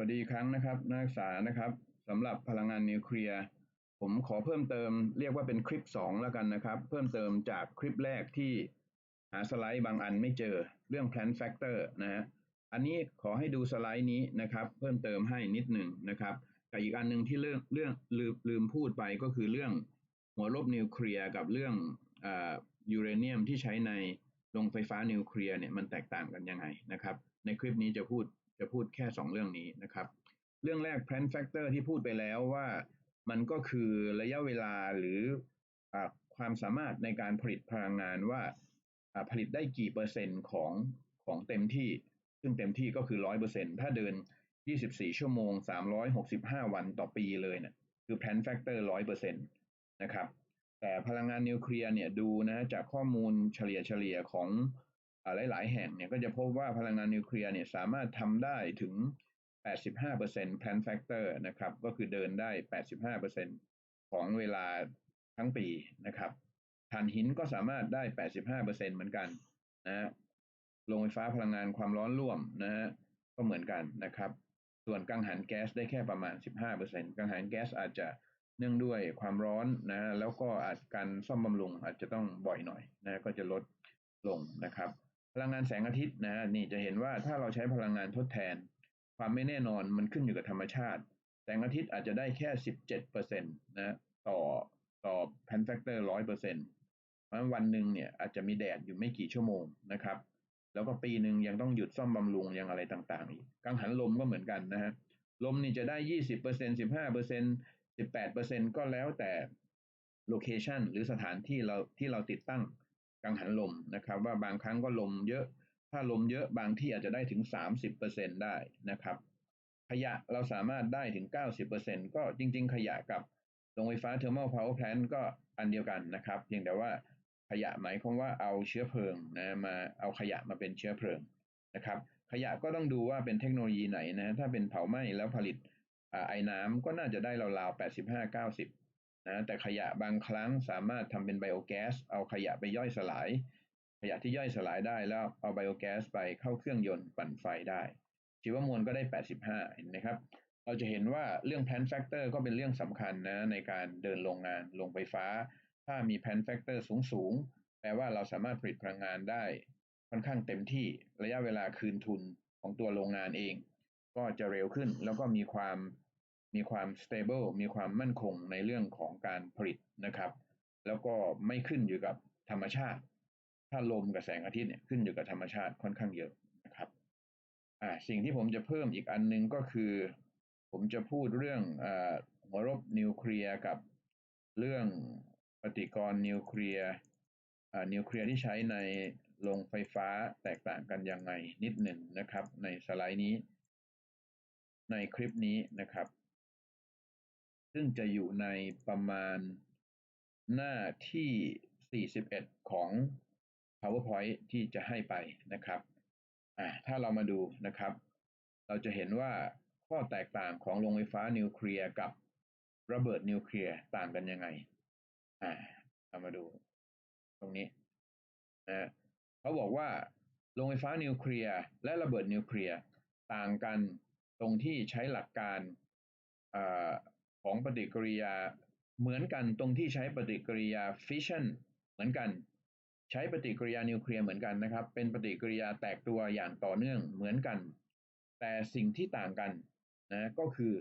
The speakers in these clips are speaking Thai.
วัสดีครั้งนะครับ นักศึกษานะครับสำหรับพลังงานนิวเคลียร์ผมขอเพิ่มเติมเรียกว่าเป็นคลิป 2 แล้วกันนะครับ เพิ่มเติมจากคลิปแรกที่หาสไลด์บางอันไม่เจอเรื่อง plant factor นะฮะอันนี้ขอให้ดูสไลด์นี้นะครับ เพิ่มเติมให้นิดหนึ่งนะครับแต่อีกอันหนึ่งที่เรื่องเรื่องลืมลืมพูดไปก็คือเรื่องหัวลบนิวเคลียร์กับเรื่องยูเรเนียมที่ใช้ในโรงไฟฟ้านิวเคลียร์เนี่ยมันแตกต่างกันยังไงนะครับ ในคลิปนี้จะพูด จะพูดแค่ 2 เรื่องนี้นะครับ เรื่องแรก plan factor ที่พูดไปแล้วว่ามันก็คือระยะเวลาหรืออความสามารถในการผลิตพลังงานว่าผลิตได้กี่เปอร์เซ็นต์ของของเต็มที่ ซึ่งเต็มที่ก็คือร้อยเปอร์เซ็นถ้าเดิน 24 ชั่วโมง 365 วันต่อปีเลยเนะี่ยคือ plan factor ร้อยเปอร์เซ็นต์นะครับแต่พลังงานนิวเคลียร์เนี่ยดูนะจากข้อมูลเฉลี่ยเฉลี่ยของ หลาย ๆ แห่งเนี่ยก็จะพบว่าพลังงานนิวเคลียร์เนี่ยสามารถทำได้ถึง 85% plant factor นะครับ ก็คือเดินได้ 85%ของเวลาทั้งปีนะครับถ่านหินก็สามารถได้ 85%เหมือนกันนะโรงไฟฟ้าพลังงานความร้อนร่วมนะฮะก็เหมือนกันนะครับ ส่วนกังหันแก๊สได้แค่ประมาณ 15%กังหันแก๊สอาจจะเนื่องด้วยความร้อนนะแล้วก็อาจการซ่อมบำรุงอาจจะต้องบ่อยหน่อยนะก็จะลดลงนะครับ พลังงานแสงอาทิตย์นะนี่จะเห็นว่าถ้าเราใช้พลังงานทดแทน ความไม่แน่นอนมันขึ้นอยู่กับธรรมชาติ แสงอาทิตย์อาจจะได้แค่สิบเจ็ดเปอร์เซ็นต์นะต่อต่อแพนแฟกเตอร์ร้อยเปอร์เซ็นต์เพราะวันหนึ่งเนี่ยอาจจะมีแดดอยู่ไม่กี่ชั่วโมงนะครับ แล้วก็ปีหนึ่งยังต้องหยุดซ่อมบำรุงยังอะไรต่างๆ อีกกังหันลมก็เหมือนกันนะฮะลมนี่จะได้ยี่สิบเปอร์เซ็นสิบห้าเปอร์เซ็นสิบแปดเปอร์เซ็นก็แล้วแต่โลเคชันหรือสถานที่เราที่เราติดตั้ง กังหันลมนะครับ ว่าบางครั้งก็ลมเยอะ ถ้าลมเยอะบางที่อาจจะได้ถึง 30%ได้นะครับ ขยะเราสามารถได้ถึง 90%ก็จริง ๆ ขยะกับโรงไฟฟ้าเทอร์มอลพาวเวอร์แพลนก็อันเดียวกันนะครับ เพียงแต่ว่าขยะหมายความว่าเอาเชื้อเพลิงนะมาเอาขยะมาเป็นเชื้อเพลิงนะครับ ขยะก็ต้องดูว่าเป็นเทคโนโลยีไหนนะถ้าเป็นเผาไหม้แล้วผลิตไอ้น้ำก็น่าจะได้ราวๆ85-90 นะแต่ขยะบางครั้งสามารถทำเป็นไบโอแก๊สเอาขยะไปย่อยสลาย ขยะที่ย่อยสลายได้แล้วเอาไบโอแก๊สไปเข้าเครื่องยนต์ปั่นไฟได้ชีวมวลก็ได้ 85 เห็นไหมครับ เราจะเห็นว่าเรื่องแพนแฟกเตอร์ก็เป็นเรื่องสำคัญนะในการเดินโรงงานโรงไฟฟ้า ถ้ามีแพนแฟกเตอร์สูงสูงแปลว่าเราสามารถผลิตพลังงานได้ค่อนข้างเต็มที่ระยะเวลาคืนทุนของตัวโรงงานเอง ก็จะเร็วขึ้นแล้วก็มีความ มีความ stable มีความมั่นคงในเรื่องของการผลิตนะครับ แล้วก็ไม่ขึ้นอยู่กับธรรมชาติ ถ้าลมกับแสงอาทิตย์เนี่ยขึ้นอยู่กับธรรมชาติค่อนข้างเยอะนะครับอ่าสิ่งที่ผมจะเพิ่มอีกอันนึงก็คือ ผมจะพูดเรื่องอ่าหัวรบนิวเคลียร์กับเรื่องปฏิกรณ์นิวเคลียร์อ่านิวเคลียร์ที่ใช้ในโรงไฟฟ้าแตกต่างกันยังไงนิดหนึ่งนะครับ ในสไลด์นี้ ในคลิปนี้นะครับ ซึ่งจะอยู่ในประมาณหน้าที่ 41 ของ PowerPoint ที่จะให้ไปนะครับถ้าเรามาดูนะครับ เราจะเห็นว่าข้อแตกต่างของโรงไฟฟ้านิวเคลียร์กับระเบิดนิวเคลียร์ต่างกันยังไง อ่าเรามาดูตรงนี้นะเขาบอกว่าโรงไฟฟ้านิวเคลียร์และระเบิดนิวเคลียร์ต่างกันตรงที่ใช้หลักการ ของปฏิกิริยาเหมือนกันตรงที่ใช้ปฏิกิริยาฟิชชันเหมือนกัน ใช้ปฏิกิริยานิวเคลียร์เหมือนกันนะครับ เป็นปฏิกิริยาแตกตัวอย่างต่อเนื่องเหมือนกัน แต่สิ่งที่ต่างกันนะก็คือ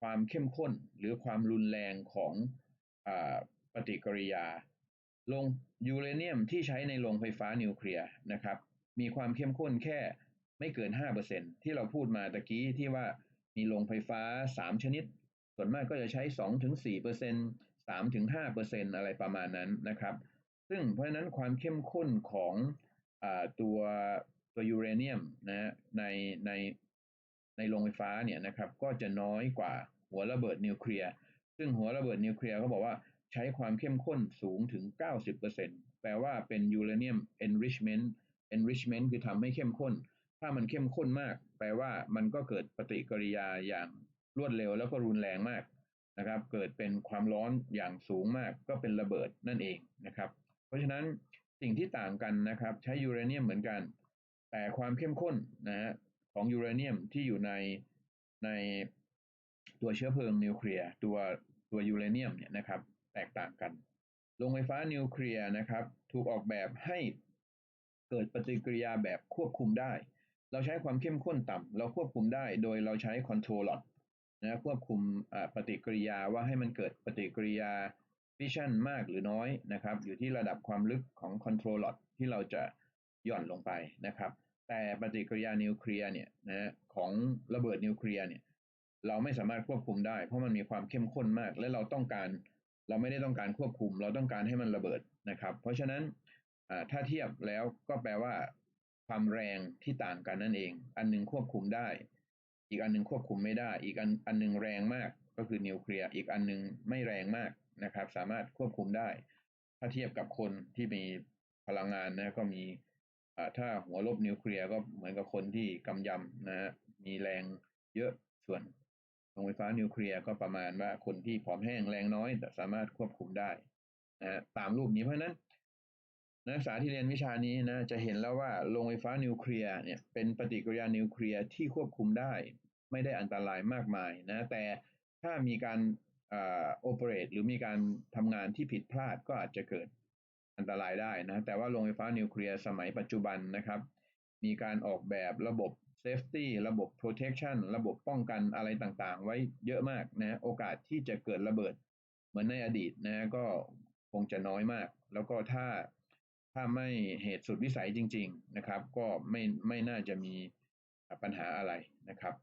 ความเข้มข้นหรือความรุนแรงของอปฏิกิริยาลงยูเรเนียมที่ใช้ในโรงไฟฟ้านิวเคลียร์นะครับ มีความเข้มข้นแค่ไม่เกิน 5%ที่เราพูดมาตะกี้ที่ว่ามีโรงไฟฟ้า 3 ชนิด ส่วนมากก็จะใช้2ถึง4เปอร์เซ็นต์3ถึง5เปอร์เซ็นต์อะไรประมาณนั้นนะครับ ซึ่งเพราะฉะนั้นความเข้มข้นของอตัวตัวยูเรเนียมนะในในในโรงไฟฟ้าเนี่ยนะครับก็จะน้อยกว่าหัวระเบิดนิวเคลียร์ซึ่งหัวระเบิดนิวเคลียร์เขาบอกว่าใช้ความเข้มข้นสูงถึง 90%แปลว่าเป็นยูเรเนียม enrichment enrichment คือทำให้เข้มข้น ถ้ามันเข้มข้นมาก แปลว่ามันก็เกิดปฏิกิริยาอย่าง รวดเร็วแล้วก็รุนแรงมากนะครับ เกิดเป็นความร้อนอย่างสูงมากก็เป็นระเบิดนั่นเองนะครับ เพราะฉะนั้นสิ่งที่ต่างกันนะครับ ใช้ยูเรเนียมเหมือนกัน แต่ความเข้มข้นนะฮะของยูเรเนียมที่อยู่ในในตัวเชื้อเพลิงนิวเคลียร์ตัวตัวยูเรเนียมเนี่ยนะครับ แตกต่างกันโรงไฟฟ้านิวเคลียร์นะครับ ถูกออกแบบให้เกิดปฏิกิริยาแบบควบคุมได้ เราใช้ความเข้มข้นต่ำเราควบคุมได้ โดยเราใช้คอนโทรลลอด นะควบคุมปฏิกิริยาว่าให้มันเกิดปฏิกิริยาฟิชชั่นมากหรือน้อยนะครับ อยู่ที่ระดับความลึกของคอนโทรลลอดที่เราจะหย่อนลงไปนะครับ แต่ปฏิกิริยานิวเคลียร์เนี่ยนะของระเบิดนิวเคลียร์เนี่ยเราไม่สามารถควบคุมได้ เพราะมันมีความเข้มข้นมาก และเราต้องการเราไม่ได้ต้องการควบคุม เราต้องการให้มันระเบิดนะครับ เพราะฉะนั้นถ้าเทียบแล้วก็แปลว่าความแรงที่ต่างกันนั่นเอง อันนึงควบคุมได้ อีกอันนึงควบคุมไม่ได้ อีกอันอันนึงแรงมากก็คือนิวเคลียร์อีกอันนึงไม่แรงมากนะครับ สามารถควบคุมได้ ถ้าเทียบกับคนที่มีพลังงานนะก็มีถ้าหัวลบนิวเคลียร์ก็เหมือนกับคนที่กำยำนะฮะมีแรงเยอะส่วนโรงไฟฟ้านิวเคลียร์ก็ประมาณว่าคนที่ผอมแห้งแรงน้อย แต่สามารถควบคุมได้นะตามรูปนี้เพราะนั้น นักศึกษาที่เรียนวิชานี้นะจะเห็นแล้วว่าโรงไฟฟ้านิวเคลียร์เนี่ยเป็นปฏิกิริยานิวเคลียร์ที่ควบคุมได้ ไม่ได้อันตรายมากมายนะแต่ถ้ามีการโอเปเรตหรือมีการทำงานที่ผิดพลาดก็อาจจะเกิดอันตรายได้นะแต่ว่าโรงไฟฟ้านิวเคลียร์สมัยปัจจุบันนะครับ มีการออกแบบระบบเซฟตี้ระบบ protection ระบบป้องกันอะไรต่างๆ ไว้เยอะมากนะโอกาสที่จะเกิดระเบิด เหมือนในอดีตนะก็คงจะน้อยมาก แล้วก็ถ้า ถ้าไม่เหตุสุดวิสัยจริง ๆนะครับ ก็ไม่ไม่น่าจะมีปัญหาอะไรนะครับ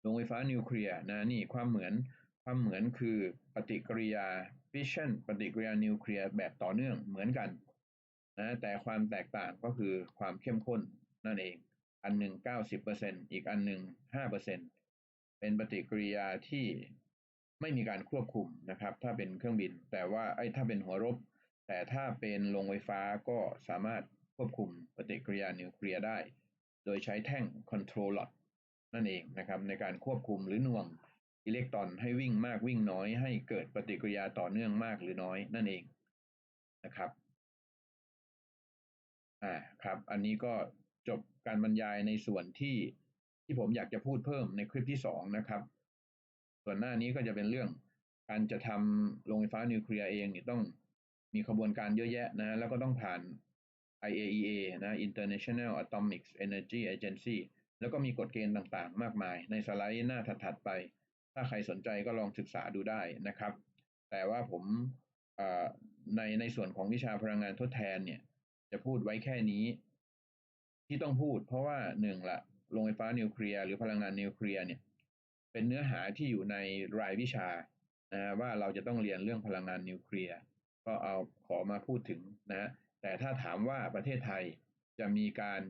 โรงไฟฟ้านิวเคลียร์นะนี่ความเหมือนความเหมือนคือปฏิกิริยาฟิชชันปฏิกิริยานิวเคลียร์แบบต่อเนื่องเหมือนกันนะแต่ความแตกต่างก็คือความเข้มข้นนั่นเอง อันหนึ่งเก้าสิบเปอร์เซ็นอีกอันหนึ่งห้าเปอร์เซ็นเป็นปฏิกิริยาที่ไม่มีการควบคุมนะครับ ถ้าเป็นเครื่องบิน แต่ว่าไอ้ถ้าเป็นหัวรบ แต่ถ้าเป็นโรงไฟฟ้าก็สามารถควบคุมปฏิกิริยานิวเคลียร์ได้ โดยใช้แท่งคอนโทรลลอดนั่นเองนะครับในการควบคุมหรือหน่วงอิเล็กตรอนให้วิ่งมากวิ่งน้อย ให้เกิดปฏิกิริยาต่อเนื่องมากหรือน้อยนั่นเองนะครับอ่าครับอันนี้ก็จบการบรรยายในส่วนที่ที่ผมอยากจะพูดเพิ่มในคลิปที่สองนะครับ ส่วนหน้านี้ก็จะเป็นเรื่องการจะทำโรงไฟฟ้านิวเคลียร์เองนี่ต้อง มีขบวนการเยอะแยะนะแล้วก็ต้องผ่าน IAEA นะ International Atomic Energy Agency แล้วก็มีกฎเกณฑ์ต่างๆ มากมาย ในสไลด์หน้าถัดๆไป ถ้าใครสนใจก็ลองศึกษาดูได้นะครับ แต่ว่าผมในในส่วนของวิชาพลังงานทดแทนเนี่ย จะพูดไว้แค่นี้ ที่ต้องพูด เพราะว่าหนึ่งละโรงไฟฟ้านิวเคลียร์หรือพลังงานนิวเคลียร์เนี่ย เป็นเนื้อหาที่อยู่ในรายวิชานะว่าเราจะต้องเรียนเรื่องพลังงานนิวเคลียร์ ก็เอาขอมาพูดถึงนะแต่ถ้าถามว่าประเทศไทยจะมีการ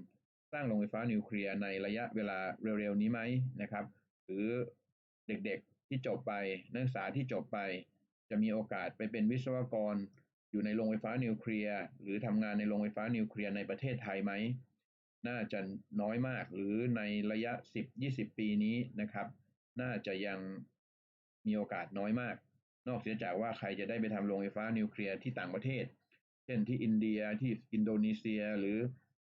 สร้างโรงไฟฟ้านิวเคลียร์ในระยะเวลาเร็วๆนี้ไหมนะครับ หรือเด็กๆที่จบไปนักศึกษาที่จบไป จะมีโอกาสไปเป็นวิศวกรอยู่ในโรงไฟฟ้านิวเคลียร์หรือทำงานในโรงไฟฟ้านิวเคลียร์ในประเทศไทยไหมน่าจะน้อยมากหรือในระยะ 10-20 ปีนี้นะครับ น่าจะยังมีโอกาสน้อยมาก นอกเสียจากว่าใครจะได้ไปทำโรงไฟฟ้านิวเคลียร์ที่ต่างประเทศ เช่นที่อินเดียที่อินโดนีเซียหรือ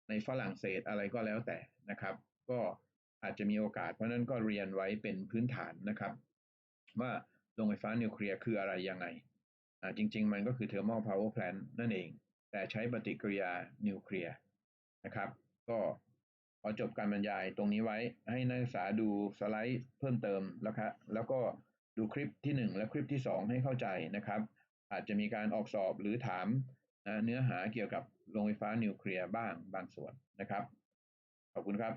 ในฝรั่งเศสอะไรก็แล้วแต่นะครับ ก็อาจจะมีโอกาส เพราะนั้นก็เรียนไว้เป็นพื้นฐานนะครับ ว่าโรงไฟฟ้านิวเคลียร์คืออะไรยังไงอ่าจริง ๆ มันก็คือ thermal power plant นั่นเอง แต่ใช้ปฏิกิริยานิวเคลียร์นะครับ ก็ขอจบการบรรยายตรงนี้ไว้ให้นักศึกษาดูสไลด์เพิ่มเติมแล้วครับแล้วก็ ดูคลิปที่ 1 และคลิปที่ 2 ให้เข้าใจนะครับ อาจจะมีการออกสอบหรือถามเนื้อหาเกี่ยวกับโรงไฟฟ้านิวเคลียร์บ้างบางส่วนนะครับ ขอบคุณครับ